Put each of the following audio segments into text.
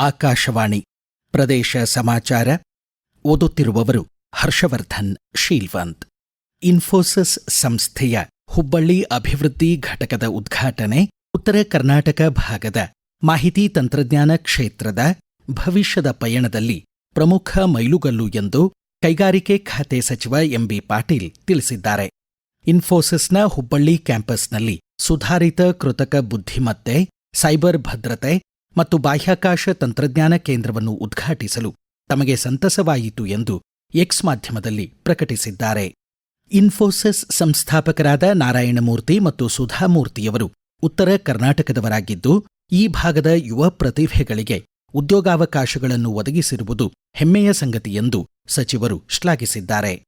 ಆಕಾಶವಾಣಿ. ಪ್ರದೇಶ ಸಮಾಚಾರ. ಓದುತ್ತಿರುವವರು ಹರ್ಷವರ್ಧನ್, ಶೀಲ್ವಂತ್. ಇನ್ಫೋಸಿಸ್ ಸಂಸ್ಥೆಯ ಹುಬ್ಬಳ್ಳಿ ಅಭಿವೃದ್ಧಿ ಘಟಕದ ಉದ್ಘಾಟನೆ ಉತ್ತರ ಕರ್ನಾಟಕ ಭಾಗದ ಮಾಹಿತಿ ತಂತ್ರಜ್ಞಾನ ಕ್ಷೇತ್ರದ ಭವಿಷ್ಯದ ಪಯಣದಲ್ಲಿ ಪ್ರಮುಖ ಮೈಲುಗಲ್ಲು ಎಂದು ಕೈಗಾರಿಕೆ ಖಾತೆ ಸಚಿವ ಎಂಬಿ ಪಾಟೀಲ್ ತಿಳಿಸಿದ್ದಾರೆ. ಇನ್ಫೋಸಿಸ್ನ ಹುಬ್ಬಳ್ಳಿ ಕ್ಯಾಂಪಸ್ನಲ್ಲಿ ಸುಧಾರಿತ ಕೃತಕ ಬುದ್ಧಿಮತ್ತೆ, ಸೈಬರ್ ಭದ್ರತೆ ಮತ್ತು ಬಾಹ್ಯಾಕಾಶ ತಂತ್ರಜ್ಞಾನ ಕೇಂದ್ರವನ್ನು ಉದ್ಘಾಟಿಸಲು ತಮಗೆ ಸಂತಸವಾಯಿತು ಎಂದು ಎಕ್ಸ್ ಮಾಧ್ಯಮದಲ್ಲಿ ಪ್ರಕಟಿಸಿದ್ದಾರೆ. ಇನ್ಫೋಸಿಸ್ ಸಂಸ್ಥಾಪಕರಾದ ನಾರಾಯಣಮೂರ್ತಿ ಮತ್ತು ಸುಧಾಮೂರ್ತಿಯವರು ಉತ್ತರ ಕರ್ನಾಟಕದವರಾಗಿದ್ದು, ಈ ಭಾಗದ ಯುವ ಪ್ರತಿಭೆಗಳಿಗೆ ಉದ್ಯೋಗಾವಕಾಶಗಳನ್ನು ಒದಗಿಸಿರುವುದು ಹೆಮ್ಮೆಯ ಸಂಗತಿ ಎಂದು ಸಚಿವರು ಶ್ಲಾಘಿಸಿದ್ದಾರೆ.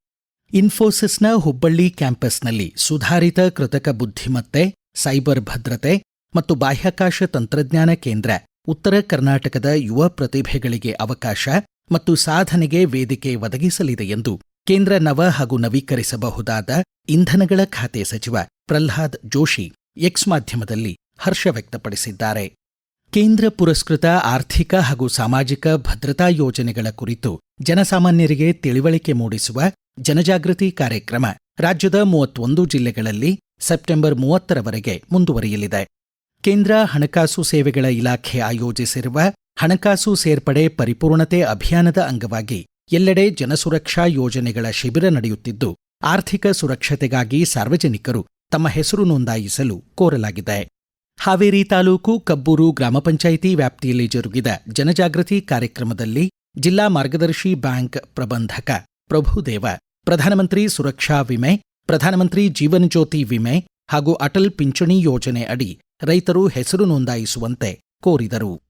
ಇನ್ಫೋಸಿಸ್ನ ಹುಬ್ಬಳ್ಳಿ ಕ್ಯಾಂಪಸ್ನಲ್ಲಿ ಸುಧಾರಿತ ಕೃತಕ ಬುದ್ಧಿಮತ್ತೆ, ಸೈಬರ್ ಭದ್ರತೆ ಮತ್ತು ಬಾಹ್ಯಾಕಾಶ ತಂತ್ರಜ್ಞಾನ ಕೇಂದ್ರ ಉತ್ತರ ಕರ್ನಾಟಕದ ಯುವ ಪ್ರತಿಭೆಗಳಿಗೆ ಅವಕಾಶ ಮತ್ತು ಸಾಧನೆಗೆ ವೇದಿಕೆ ಒದಗಿಸಲಿದೆ ಎಂದು ಕೇಂದ್ರ ನವ ಹಾಗೂ ನವೀಕರಿಸಬಹುದಾದ ಇಂಧನಗಳ ಖಾತೆ ಸಚಿವ ಪ್ರಲ್ಹಾದ್ ಜೋಶಿ ಎಕ್ಸ್ ಮಾಧ್ಯಮದಲ್ಲಿ ಹರ್ಷ ವ್ಯಕ್ತಪಡಿಸಿದ್ದಾರೆ. ಕೇಂದ್ರ ಪುರಸ್ಕೃತ ಆರ್ಥಿಕ ಹಾಗೂ ಸಾಮಾಜಿಕ ಭದ್ರತಾ ಯೋಜನೆಗಳ ಕುರಿತು ಜನಸಾಮಾನ್ಯರಿಗೆ ತಿಳಿವಳಿಕೆ ಮೂಡಿಸುವ ಜನಜಾಗೃತಿ ಕಾರ್ಯಕ್ರಮ ರಾಜ್ಯದ ಮೂವತ್ತೊಂದು ಜಿಲ್ಲೆಗಳಲ್ಲಿ ಸೆಪ್ಟೆಂಬರ್ ಮೂವತ್ತರವರೆಗೆ ಮುಂದುವರಿಯಲಿದೆ. ಕೇಂದ್ರ ಹಣಕಾಸು ಸೇವೆಗಳ ಇಲಾಖೆ ಆಯೋಜಿಸಿರುವ ಹಣಕಾಸು ಸೇರ್ಪಡೆ ಪರಿಪೂರ್ಣತೆ ಅಭಿಯಾನದ ಅಂಗವಾಗಿ ಎಲ್ಲೆಡೆ ಜನಸುರಕ್ಷಾ ಯೋಜನೆಗಳ ಶಿಬಿರ ನಡೆಯುತ್ತಿದ್ದು, ಆರ್ಥಿಕ ಸುರಕ್ಷತೆಗಾಗಿ ಸಾರ್ವಜನಿಕರು ತಮ್ಮ ಹೆಸರು ನೋಂದಾಯಿಸಲು ಕೋರಲಾಗಿದೆ. ಹಾವೇರಿ ತಾಲೂಕು ಕಬ್ಬೂರು ಗ್ರಾಮ ಪಂಚಾಯಿತಿ ವ್ಯಾಪ್ತಿಯಲ್ಲಿ ಜರುಗಿದ ಜನಜಾಗೃತಿ ಕಾರ್ಯಕ್ರಮದಲ್ಲಿ ಜಿಲ್ಲಾ ಮಾರ್ಗದರ್ಶಿ ಬ್ಯಾಂಕ್ ಪ್ರಬಂಧಕ ಪ್ರಭುದೇವ, ಪ್ರಧಾನಮಂತ್ರಿ ಸುರಕ್ಷಾ ವಿಮೆ, ಪ್ರಧಾನಮಂತ್ರಿ ಜೀವನ್ ಜ್ಯೋತಿ ವಿಮೆ ಹಾಗೂ ಅಟಲ್ ಪಿಂಚಣಿ ಯೋಜನೆ ಅಡಿ ರೈತರು ಹೆಸರು ನೋಂದಾಯಿಸುವಂತೆ ಕೋರಿದರು.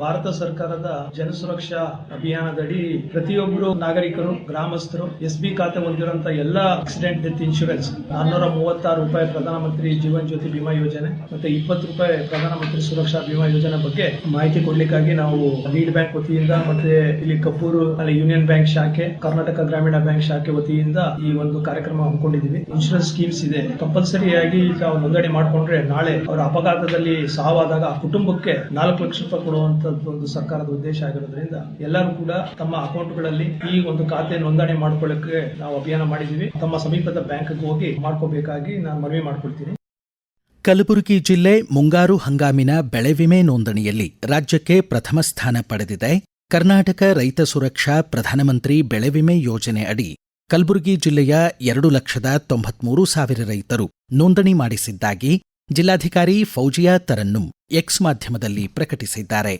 ಭಾರತ ಸರ್ಕಾರದ ಜನಸುರಕ್ಷಾ ಅಭಿಯಾನದಡಿ ಪ್ರತಿಯೊಬ್ಬರು ನಾಗರಿಕರು, ಗ್ರಾಮಸ್ಥರು, ಎಸ್ ಬಿ ಖಾತೆ ಹೊಂದಿರುವಂತ ಎಲ್ಲ ಆಕ್ಸಿಡೆಂಟ್ ಡೆತ್ ಇನ್ಶೂರೆನ್ಸ್ ನಾನ್ನೂರ ಮೂವತ್ತಾರು ರೂಪಾಯಿ ಪ್ರಧಾನಮಂತ್ರಿ ಜೀವನ್ ಜ್ಯೋತಿ ಬಿಮಾ ಯೋಜನೆ ಮತ್ತೆ ಇಪ್ಪತ್ತು ರೂಪಾಯಿ ಪ್ರಧಾನಮಂತ್ರಿ ಸುರಕ್ಷಾ ಬಿಮಾ ಯೋಜನೆ ಬಗ್ಗೆ ಮಾಹಿತಿ ಕೊಡ್ಲಿಕ್ಕಾಗಿ ನಾವು ಲೀಡ್ ಬ್ಯಾಂಕ್ ವತಿಯಿಂದ ಮತ್ತೆ ಇಲ್ಲಿ ಕಪೂರು ಅಲ್ಲಿ ಯೂನಿಯನ್ ಬ್ಯಾಂಕ್ ಶಾಖೆ, ಕರ್ನಾಟಕ ಗ್ರಾಮೀಣ ಬ್ಯಾಂಕ್ ಶಾಖೆ ವತಿಯಿಂದ ಈ ಒಂದು ಕಾರ್ಯಕ್ರಮ ಹಮ್ಮಿಕೊಂಡಿದ್ದೀವಿ. ಇನ್ಶೂರೆನ್ಸ್ ಸ್ಕೀಮ್ಸ್ ಇದೆ. ಕಂಪಲ್ಸರಿಯಾಗಿ ಈಗ ನೋಂದಣಿ ಮಾಡಿಕೊಂಡ್ರೆ ನಾಳೆ ಅವರ ಅಪಘಾತದಲ್ಲಿ ಸಾವಾದಾಗ ಆ ಕುಟುಂಬಕ್ಕೆ ನಾಲ್ಕು ಲಕ್ಷ ರೂಪಾಯಿ ಕೊಡುವಂತದ್ದು ಒಂದು ಸರ್ಕಾರದ ಉದ್ದೇಶ ಆಗಿರೋದ್ರಿಂದ ಎಲ್ಲರೂ ಕೂಡ ತಮ್ಮ ಅಕೌಂಟ್ಗಳಲ್ಲಿ ಈ ಒಂದು ಖಾತೆ ನೋಂದಣಿ ಮಾಡ್ಕೊಳ್ಳಕ್ಕೆ ನಾವು ಅಭಿಯಾನ ಮಾಡಿದೀವಿ ತಮ್ಮ ಸಮೀಪದ ಬ್ಯಾಂಕ್ಗೆ ಹೋಗಿ ಮಾಡ್ಕೋಬೇಕಾಗಿ ನಾನು ಮನವಿ ಮಾಡ್ಕೊಳ್ತೀನಿ. ಕಲಬುರಗಿ ಜಿಲ್ಲೆ ಮುಂಗಾರು ಹಂಗಾಮಿನ ಬೆಳೆ ವಿಮೆ ನೋಂದಣಿಯಲ್ಲಿ ರಾಜ್ಯಕ್ಕೆ ಪ್ರಥಮ ಸ್ಥಾನ ಪಡೆದಿದೆ. ಕರ್ನಾಟಕ ರೈತ ಸುರಕ್ಷಾ ಪ್ರಧಾನಮಂತ್ರಿ ಬೆಳೆ ವಿಮೆ ಯೋಜನೆ ಅಡಿ ಕಲಬುರಗಿ ಜಿಲ್ಲೆಯ ಎರಡು ಲಕ್ಷದ ತೊಂಬತ್ಮೂರು ಸಾವಿರ ರೈತರು ನೋಂದಣಿ ಮಾಡಿಸಿದ್ದಾಗಿ ಜಿಲ್ಲಾಧಿಕಾರಿ ಫೌಜಿಯಾ ತರನ್ನುಂ ಎಕ್ಸ್ ಮಾಧ್ಯಮದಲ್ಲಿ ಪ್ರಕಟಿಸಿದ್ದಾರೆ.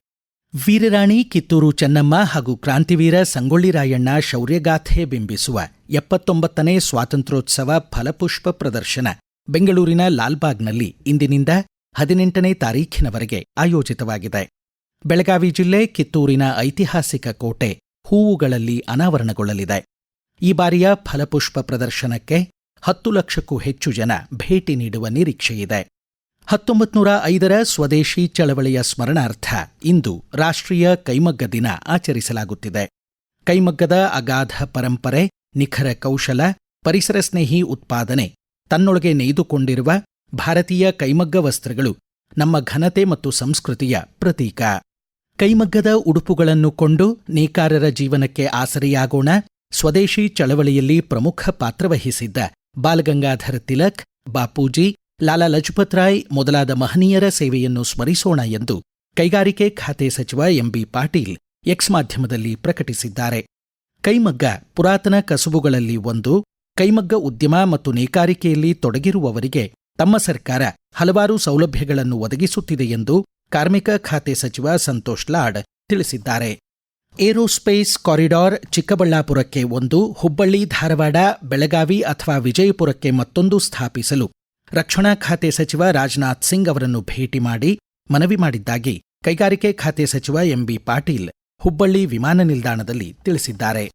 ವೀರರಾಣಿ ಕಿತ್ತೂರು ಚೆನ್ನಮ್ಮ ಹಾಗೂ ಕ್ರಾಂತಿವೀರ ಸಂಗೊಳ್ಳಿ ರಾಯಣ್ಣ ಶೌರ್ಯಗಾಥೆ ಬಿಂಬಿಸುವ ಎಪ್ಪತ್ತೊಂಬತ್ತನೇ ಸ್ವಾತಂತ್ರ್ಯೋತ್ಸವ ಫಲಪುಷ್ಪ ಪ್ರದರ್ಶನ ಬೆಂಗಳೂರಿನ ಲಾಲ್ಬಾಗ್ನಲ್ಲಿ ಇಂದಿನಿಂದ ಹದಿನೆಂಟನೇ ತಾರೀಖಿನವರೆಗೆ ಆಯೋಜಿತವಾಗಿದೆ. ಬೆಳಗಾವಿ ಜಿಲ್ಲೆ ಕಿತ್ತೂರಿನ ಐತಿಹಾಸಿಕ ಕೋಟೆ ಹೂವುಗಳಲ್ಲಿ ಅನಾವರಣಗೊಳ್ಳಲಿದೆ. ಈ ಬಾರಿಯ ಫಲಪುಷ್ಪ ಪ್ರದರ್ಶನಕ್ಕೆ ಹತ್ತು ಲಕ್ಷಕ್ಕೂ ಹೆಚ್ಚು ಜನ ಭೇಟಿ ನೀಡುವ ನಿರೀಕ್ಷೆಯಿದೆ. ಹತ್ತೊಂಬತ್ತು ನೂರ ಐದರ ಸ್ವದೇಶಿ ಚಳವಳಿಯ ಸ್ಮರಣಾರ್ಥ ಇಂದು ರಾಷ್ಟ್ರೀಯ ಕೈಮಗ್ಗ ದಿನ ಆಚರಿಸಲಾಗುತ್ತಿದೆ. ಕೈಮಗ್ಗದ ಅಗಾಧ ಪರಂಪರೆ, ನಿಖರ ಕೌಶಲ, ಪರಿಸರ ಸ್ನೇಹಿ ಉತ್ಪಾದನೆ, ತನ್ನೊಳಗೆ ನೆಯ್ದುಕೊಂಡಿರುವ ಭಾರತೀಯ ಕೈಮಗ್ಗ ವಸ್ತ್ರಗಳು ನಮ್ಮ ಘನತೆ ಮತ್ತು ಸಂಸ್ಕೃತಿಯ ಪ್ರತೀಕ. ಕೈಮಗ್ಗದ ಉಡುಪುಗಳನ್ನು ಕೊಂಡು ನೇಕಾರರ ಜೀವನಕ್ಕೆ ಆಸರೆಯಾಗೋಣ, ಸ್ವದೇಶಿ ಚಳವಳಿಯಲ್ಲಿ ಪ್ರಮುಖ ಪಾತ್ರವಹಿಸಿದ್ದ ಬಾಲಗಂಗಾಧರ ತಿಲಕ್, ಬಾಪೂಜಿ ಲಾಲಾ ಲಜಪತ್ ರಾಯ್ ಮೊದಲಾದ ಮಹನೀಯರ ಸೇವೆಯನ್ನು ಸ್ಮರಿಸೋಣ ಎಂದು ಕೈಗಾರಿಕೆ ಖಾತೆ ಸಚಿವ ಎಂಬಿ ಪಾಟೀಲ್ ಎಕ್ಸ್ ಮಾಧ್ಯಮದಲ್ಲಿ ಪ್ರಕಟಿಸಿದ್ದಾರೆ. ಕೈಮಗ್ಗ ಪುರಾತನ ಕಸುಬುಗಳಲ್ಲಿ ಒಂದು, ಕೈಮಗ್ಗ ಉದ್ಯಮ ಮತ್ತು ನೇಕಾರಿಕೆಯಲ್ಲಿ ತೊಡಗಿರುವವರಿಗೆ ತಮ್ಮ ಸರ್ಕಾರ ಹಲವಾರು ಸೌಲಭ್ಯಗಳನ್ನು ಒದಗಿಸುತ್ತಿದೆ ಎಂದು ಕಾರ್ಮಿಕ ಖಾತೆ ಸಚಿವ ಸಂತೋಷ್ ಲಾಡ್ ತಿಳಿಸಿದ್ದಾರೆ. ಏರೋಸ್ಪೇಸ್ ಕಾರಿಡಾರ್ ಚಿಕ್ಕಬಳ್ಳಾಪುರಕ್ಕೆ ಒಂದು, ಹುಬ್ಬಳ್ಳಿ ಧಾರವಾಡ, ಬೆಳಗಾವಿ ಅಥವಾ ವಿಜಯಪುರಕ್ಕೆ ಮತ್ತೊಂದು ಸ್ಥಾಪಿಸಲು ರಕ್ಷಣಾ ಖಾತೆ ಸಚಿವ ರಾಜನಾಥ್ ಸಿಂಗ್ ಅವರನ್ನು ಭೇಟಿ ಮಾಡಿ ಮನವಿ ಮಾಡಿದ್ದಾಗಿ ಕೈಗಾರಿಕೆ ಖಾತೆ ಸಚಿವ ಎಂಬಿ ಪಾಟೀಲ್ ಹುಬ್ಬಳ್ಳಿ ವಿಮಾನ ನಿಲ್ದಾಣದಲ್ಲಿ ತಿಳಿಸಿದ್ದಾರೆ.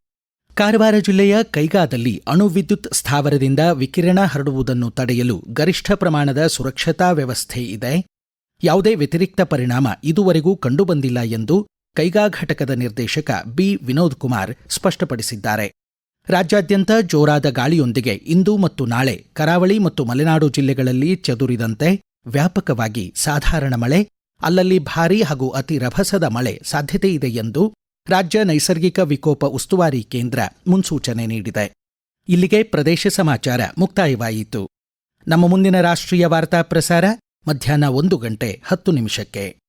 ಕಾರವಾರ ಜಿಲ್ಲೆಯ ಕೈಗಾದಲ್ಲಿ ಅಣು ವಿದ್ಯುತ್ ಸ್ಥಾವರದಿಂದ ವಿಕಿರಣ ಹರಡುವುದನ್ನು ತಡೆಯಲು ಗರಿಷ್ಠ ಪ್ರಮಾಣದ ಸುರಕ್ಷತಾ ವ್ಯವಸ್ಥೆ ಇದೆ. ಯಾವುದೇ ವ್ಯತಿರಿಕ್ತ ಪರಿಣಾಮ ಇದುವರೆಗೂ ಕಂಡುಬಂದಿಲ್ಲ ಎಂದು ಕೈಗಾ ಘಟಕದ ನಿರ್ದೇಶಕ ಬಿ ವಿನೋದ್ ಕುಮಾರ್ ಸ್ಪಷ್ಟಪಡಿಸಿದ್ದಾರೆ. ರಾಜ್ಯಾದ್ಯಂತ ಜೋರಾದ ಗಾಳಿಯೊಂದಿಗೆ ಇಂದು ಮತ್ತು ನಾಳೆ ಕರಾವಳಿ ಮತ್ತು ಮಲೆನಾಡು ಜಿಲ್ಲೆಗಳಲ್ಲಿ ಚದುರಿದಂತೆ ವ್ಯಾಪಕವಾಗಿ ಸಾಧಾರಣ ಮಳೆ, ಅಲ್ಲಲ್ಲಿ ಭಾರೀ ಹಾಗೂ ಅತಿ ರಭಸದ ಮಳೆ ಸಾಧ್ಯತೆ ಇದೆ ಎಂದು ರಾಜ್ಯ ನೈಸರ್ಗಿಕ ವಿಕೋಪ ಉಸ್ತುವಾರಿ ಕೇಂದ್ರ ಮುನ್ಸೂಚನೆ ನೀಡಿದೆ. ಇಲ್ಲಿಗೆ ಪ್ರದೇಶ ಸಮಾಚಾರ ಮುಕ್ತಾಯವಾಯಿತು. ನಮ್ಮ ಮುಂದಿನ ರಾಷ್ಟ್ರೀಯ ವಾರ್ತಾ ಪ್ರಸಾರ ಮಧ್ಯಾಹ್ನ ಒಂದು ಗಂಟೆ ಹತ್ತು ನಿಮಿಷಕ್ಕೆ.